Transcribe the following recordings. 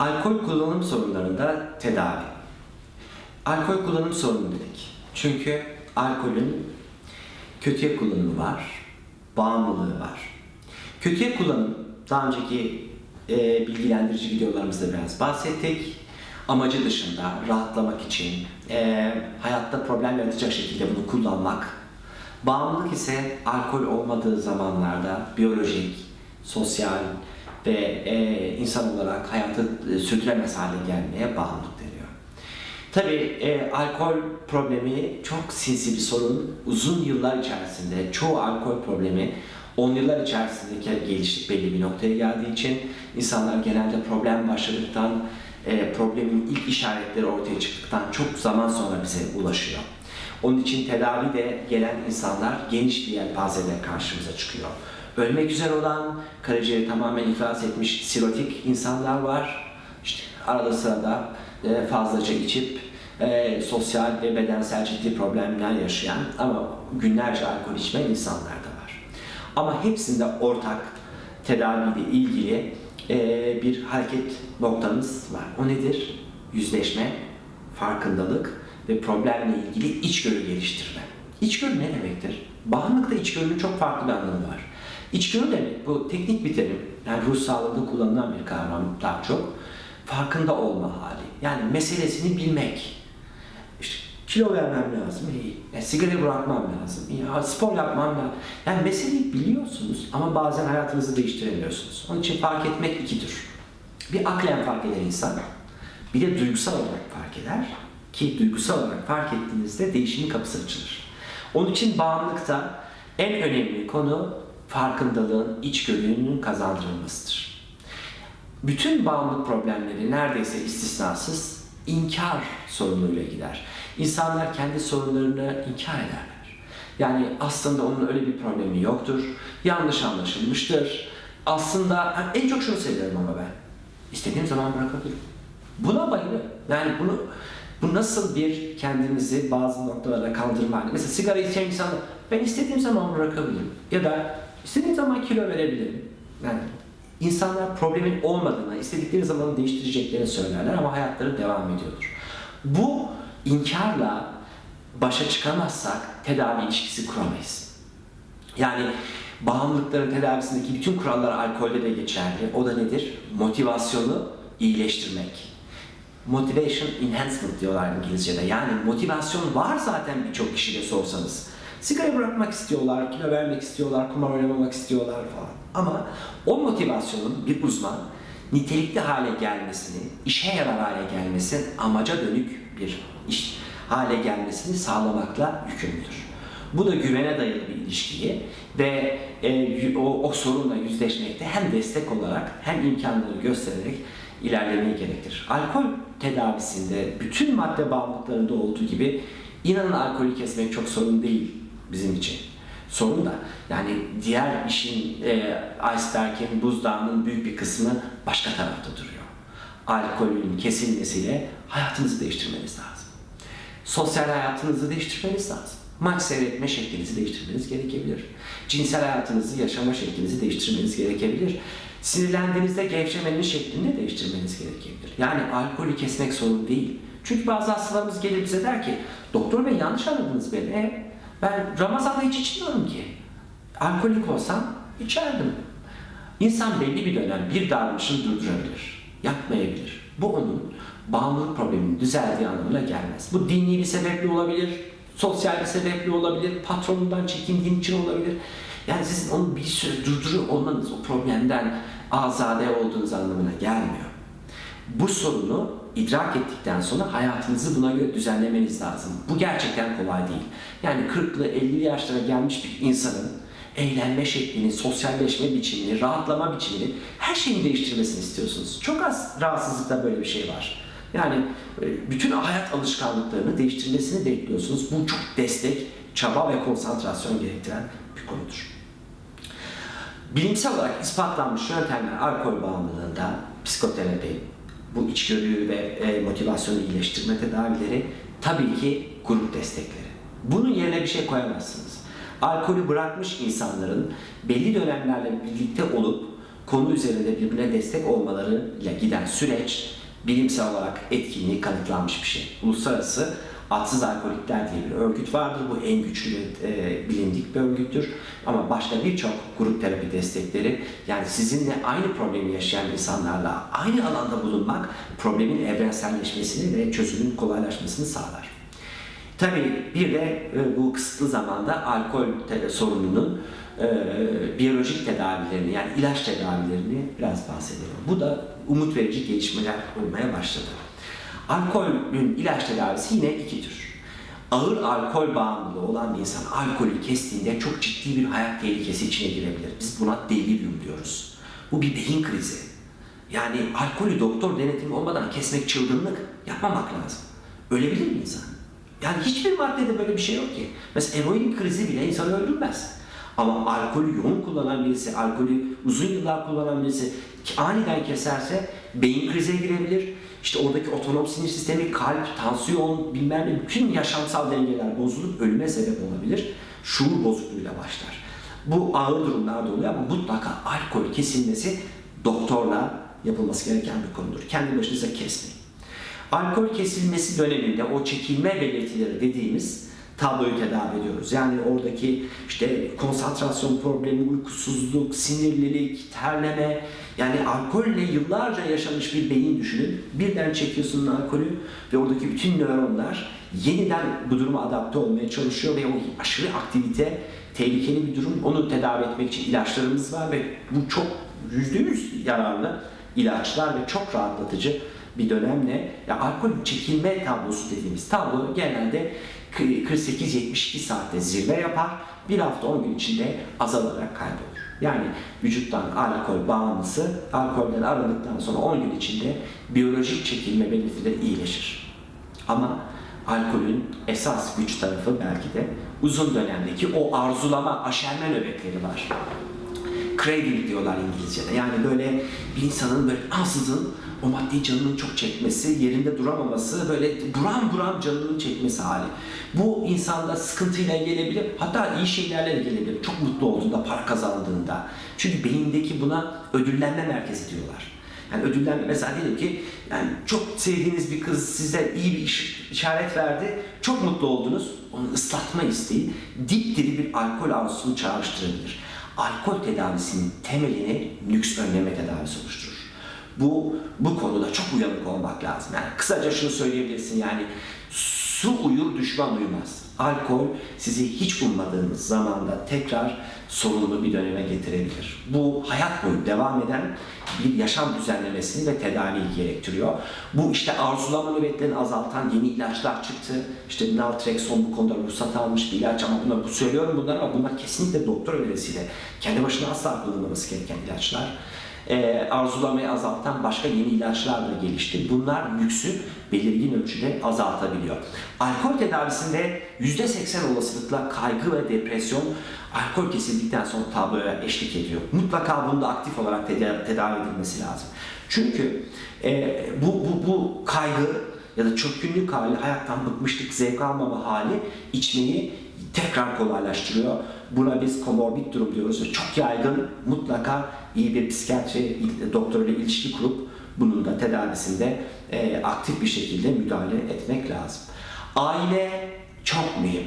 Alkol kullanım sorunlarında tedavi. Alkol kullanım sorunu dedik. Çünkü alkolün kötüye kullanımı var, bağımlılığı var. Kötüye kullanım, daha önceki e, bilgilendirici videolarımızda biraz bahsettik. Amacı dışında rahatlamak için, e, hayatta problem yaratacak şekilde bunu kullanmak. Bağımlılık ise alkol olmadığı zamanlarda biyolojik, sosyal ve e, insan olarak hayatı e, sürdüremez hale gelmeye bağımlılık deniyor. Tabii e, alkol problemi çok sinsi bir sorun. Uzun yıllar içerisinde çoğu alkol problemi 10 yıllar içerisindeki geliştik belli bir noktaya geldiği için insanlar genelde problem başladıktan, e, problemin ilk işaretleri ortaya çıktıktan çok zaman sonra bize ulaşıyor. Onun için tedavide gelen insanlar geniş bir yelpazede karşımıza çıkıyor. Ölmek üzere olan, karaciğeri tamamen iflas etmiş sirotik insanlar var. İşte arada sırada e, fazlaca içip e, sosyal ve bedensel ciddi problemler yaşayan ama günlerce alkol içmeyen insanlar da var. Ama hepsinde ortak tedaviyle ilgili e, bir hareket noktamız var. O nedir? Yüzleşme, farkındalık ve problemle ilgili içgörü geliştirme. İçgörü ne demektir? Bağımlılıkta içgörünün çok farklı bir anlamı var. İçgörü demek, bu teknik bir terim, yani ruh sağlığında kullanılan bir kavram daha çok. Farkında olma hali. Yani meselesini bilmek. İşte kilo vermem lazım, iyi. E, sigara bırakmam lazım, iyi. Spor yapmam lazım. Yani meseleyi biliyorsunuz ama bazen hayatınızı değiştiremiyorsunuz. Onun için fark etmek iki tür. Bir aklen fark eder insan, bir de duygusal olarak fark eder. Ki duygusal olarak fark ettiğinizde değişimin kapısı açılır. Onun için bağımlılıkta en önemli konu farkındalığın, içgörünün kazandırılmasıdır. Bütün bağımlılık problemleri neredeyse istisnasız inkar sorunuyla gider. İnsanlar kendi sorunlarını inkar ederler. Yani aslında onun öyle bir problemi yoktur. Yanlış anlaşılmıştır. Aslında en çok şunu seviyorum ama ben. İstediğim zaman bırakabilirim. Buna bayılıyorum. Yani bunu bu nasıl bir kendimizi bazı noktalarda kandırma hali. Mesela sigara içen insan ben istediğim zaman bırakabilirim. Ya da istediğim zaman kilo verebilirim. Yani insanlar problemin olmadığını, istedikleri zaman değiştireceklerini söylerler ama hayatları devam ediyordur. Bu inkarla başa çıkamazsak tedavi ilişkisi kuramayız. Yani bağımlılıkların tedavisindeki bütün kurallar alkolde de geçerli. O da nedir? Motivasyonu iyileştirmek. Motivation enhancement diyorlar İngilizce'de. Yani motivasyon var zaten birçok kişide sorsanız. Sigara bırakmak istiyorlar, kilo vermek istiyorlar, kumar oynamamak istiyorlar falan. Ama o motivasyonun bir uzman nitelikli hale gelmesini, işe yarar hale gelmesini, amaca dönük bir iş hale gelmesini sağlamakla yükümlüdür. Bu da güvene dayalı bir ilişkiyi ve e, o, o sorunla yüzleşmekte hem destek olarak hem imkanları göstererek ilerlemeyi gerektirir. Alkol tedavisinde bütün madde bağımlılıklarında olduğu gibi inanın alkolü kesmek çok sorun değil bizim için. Sorun da yani diğer işin e, iceberg'in, buzdağının büyük bir kısmı başka tarafta duruyor. Alkolün kesilmesiyle hayatınızı değiştirmeniz lazım. Sosyal hayatınızı değiştirmeniz lazım. Maç seyretme şeklinizi değiştirmeniz gerekebilir. Cinsel hayatınızı, yaşama şeklinizi değiştirmeniz gerekebilir. Sinirlendiğinizde gevşemenin şeklini değiştirmeniz gerekebilir. Yani alkolü kesmek sorun değil. Çünkü bazı hastalarımız gelir bize der ki, doktor bey yanlış anladınız beni. E, ben Ramazan'da hiç içmiyorum ki. Alkolik olsam içerdim. İnsan belli bir dönem bir davranışını durdurabilir, yapmayabilir. Bu onun bağımlılık probleminin düzeldiği anlamına gelmez. Bu dini bir sebeple olabilir, sosyal bir sebeple olabilir, patronundan çekindiğin için olabilir. Yani sizin onu bir süre durduruyor olmanız o problemden azade olduğunuz anlamına gelmiyor. Bu sorunu idrak ettikten sonra hayatınızı buna göre düzenlemeniz lazım. Bu gerçekten kolay değil. Yani 40'lı 50'li yaşlara gelmiş bir insanın eğlenme şeklini, sosyalleşme biçimini, rahatlama biçimini, her şeyini değiştirmesini istiyorsunuz. Çok az rahatsızlıkta böyle bir şey var. Yani e, bütün hayat alışkanlıklarını değiştirmesini bekliyorsunuz. Bu çok destek, çaba ve konsantrasyon gerektiren bir konudur. Bilimsel olarak ispatlanmış yöntemler alkol bağımlılığında psikoterapi, bu içgörüyü ve e, motivasyonu iyileştirme tedavileri tabii ki grup destekleri. Bunun yerine bir şey koyamazsınız. Alkolü bırakmış insanların belli dönemlerle birlikte olup konu üzerinde birbirine destek olmalarıyla giden süreç bilimsel olarak etkinliği kanıtlanmış bir şey. Uluslararası Atsız Alkolikler diye bir örgüt vardır. Bu en güçlü ve e, bilindik bir örgüttür. Ama başka birçok grup terapi destekleri yani sizinle aynı problemi yaşayan insanlarla aynı alanda bulunmak problemin evrenselleşmesini ve çözümün kolaylaşmasını sağlar. Tabii bir de e, bu kısıtlı zamanda alkol sorununun e, biyolojik tedavilerini yani ilaç tedavilerini biraz bahsedelim. Bu da umut verici gelişmeler olmaya başladı. Alkolün ilaç tedavisi yine iki tür. Ağır alkol bağımlılığı olan bir insan alkolü kestiğinde çok ciddi bir hayat tehlikesi içine girebilir. Biz buna delirium diyoruz. Bu bir beyin krizi. Yani alkolü doktor denetimi olmadan kesmek çılgınlık yapmamak lazım. Ölebilir mi insan? Yani hiçbir maddede böyle bir şey yok ki. Mesela eroin krizi bile insanı öldürmez. Ama alkolü yoğun kullanan birisi, alkolü uzun yıllar kullanan birisi aniden keserse beyin krize girebilir. İşte oradaki otonom sinir sistemi, kalp, tansiyon, bilmem ne bütün yaşamsal dengeler bozulup ölüme sebep olabilir. Şuur bozukluğuyla başlar. Bu ağır durumlarda oluyor ama mutlaka alkol kesilmesi doktorla yapılması gereken bir konudur. Kendi başınıza kesmeyin. Alkol kesilmesi döneminde o çekilme belirtileri dediğimiz tabloyu tedavi ediyoruz. Yani oradaki işte konsantrasyon problemi, uykusuzluk, sinirlilik, terleme, yani alkolle yıllarca yaşamış bir beyin düşünün. Birden çekiyorsun alkolü ve oradaki bütün nöronlar yeniden bu duruma adapte olmaya çalışıyor ve o aşırı aktivite tehlikeli bir durum. Onu tedavi etmek için ilaçlarımız var ve bu çok yüzde yüz yararlı ilaçlar ve çok rahatlatıcı bir dönemle ya alkol çekilme tablosu dediğimiz tablo genelde 48-72 saatte zirve yapar. Bir hafta 10 gün içinde azalarak kaybolur. Yani vücuttan alkol bağımlısı alkolden arındıktan sonra 10 gün içinde biyolojik çekilme belirtileri iyileşir. Ama alkolün esas güç tarafı belki de uzun dönemdeki o arzulama, aşerme nöbetleri var craving diyorlar İngilizce'de. Yani böyle bir insanın böyle ansızın o maddi canının çok çekmesi, yerinde duramaması, böyle buram buram canının çekmesi hali. Bu insanda sıkıntıyla gelebilir, hatta iyi şeylerle gelebilir. Çok mutlu olduğunda, para kazandığında. Çünkü beyindeki buna ödüllenme merkezi diyorlar. Yani ödüllenme mesela diyelim ki yani çok sevdiğiniz bir kız size iyi bir iş, işaret verdi. Çok mutlu oldunuz. Onu ıslatma isteği dipdiri bir alkol arzusunu çağrıştırabilir alkol tedavisinin temelini lüks önleme tedavisi oluşturur. Bu bu konuda çok uyanık olmak lazım. Yani kısaca şunu söyleyebilirsin yani su uyur düşman uyumaz. Alkol sizi hiç ummadığınız zamanda tekrar sorunlu bir döneme getirebilir. Bu hayat boyu devam eden bir yaşam düzenlemesini ve tedaviyi gerektiriyor. Bu işte arzulama nöbetlerini azaltan yeni ilaçlar çıktı. İşte naltrexon bu konuda ruhsat almış bir ilaç ama bunlar, bu söylüyorum bunları ama bunlar kesinlikle doktor önerisiyle kendi başına asla kullanılması gereken ilaçlar. Ee, arzulamayı azaltan başka yeni ilaçlar da gelişti. Bunlar lüksü belirgin ölçüde azaltabiliyor. Alkol tedavisinde %80 olasılıkla kaygı ve depresyon alkol kesildikten sonra tabloya eşlik ediyor. Mutlaka bunda aktif olarak teda- tedavi edilmesi lazım. Çünkü e, bu, bu, bu kaygı ya da çökkünlük hali, hayattan bıkmışlık, zevk almama hali içmeyi tekrar kolaylaştırıyor. Buna biz komorbid durum diyoruz ve çok yaygın mutlaka iyi bir psikiyatri doktoruyla ilişki kurup bunun da tedavisinde e, aktif bir şekilde müdahale etmek lazım. Aile çok mühim.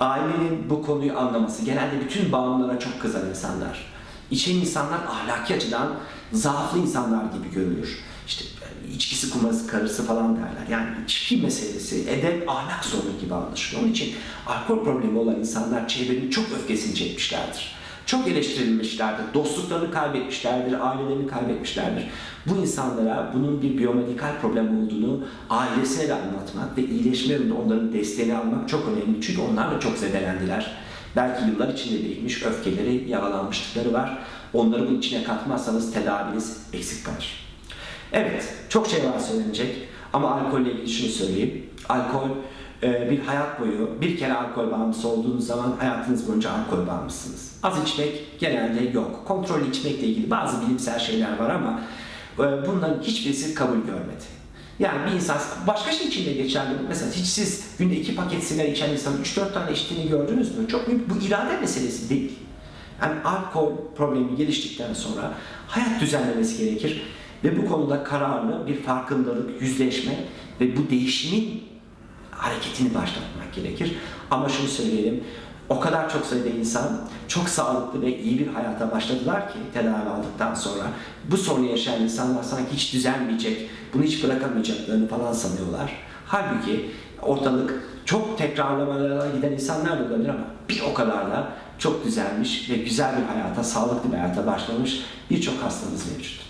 Ailenin bu konuyu anlaması, genelde bütün bağımlılara çok kızan insanlar. İçen insanlar ahlaki açıdan zaaflı insanlar gibi görülür. İşte içkisi kumarısı karısı falan derler. Yani içki meselesi, edep, ahlak sorunu gibi anlaşılıyor. Onun için alkol problemi olan insanlar çevrenin çok öfkesini çekmişlerdir. Çok eleştirilmişlerdir, dostluklarını kaybetmişlerdir, ailelerini kaybetmişlerdir. Bu insanlara bunun bir biyomedikal problem olduğunu ailesine de anlatmak ve iyileşme yolunda onların desteğini almak çok önemli. Çünkü onlar da çok zedelendiler. Belki yıllar içinde birikmiş öfkeleri, yaralanmışlıkları var. Onları bunun içine katmazsanız tedaviniz eksik kalır. Evet, çok şey var söylenecek ama alkolle ilgili şunu söyleyeyim. Alkol e, bir hayat boyu, bir kere alkol bağımlısı olduğunuz zaman hayatınız boyunca alkol bağımlısınız. Az içmek genelde yok. Kontrollü içmekle ilgili bazı bilimsel şeyler var ama e, bunların hiçbirisi kabul görmedi. Yani bir insan başka şey için de geçerli. Mesela hiç siz günde iki paket sigara içen insanın 3-4 tane içtiğini gördünüz mü? Çok büyük bu irade meselesi değil. Yani alkol problemi geliştikten sonra hayat düzenlemesi gerekir ve bu konuda kararlı bir farkındalık, yüzleşme ve bu değişimin hareketini başlatmak gerekir. Ama şunu söyleyelim, o kadar çok sayıda insan çok sağlıklı ve iyi bir hayata başladılar ki tedavi aldıktan sonra bu sorunu yaşayan insanlar sanki hiç düzelmeyecek, bunu hiç bırakamayacaklarını falan sanıyorlar. Halbuki ortalık çok tekrarlamalara giden insanlar da olabilir ama bir o kadar da çok düzelmiş ve güzel bir hayata, sağlıklı bir hayata başlamış birçok hastamız mevcut.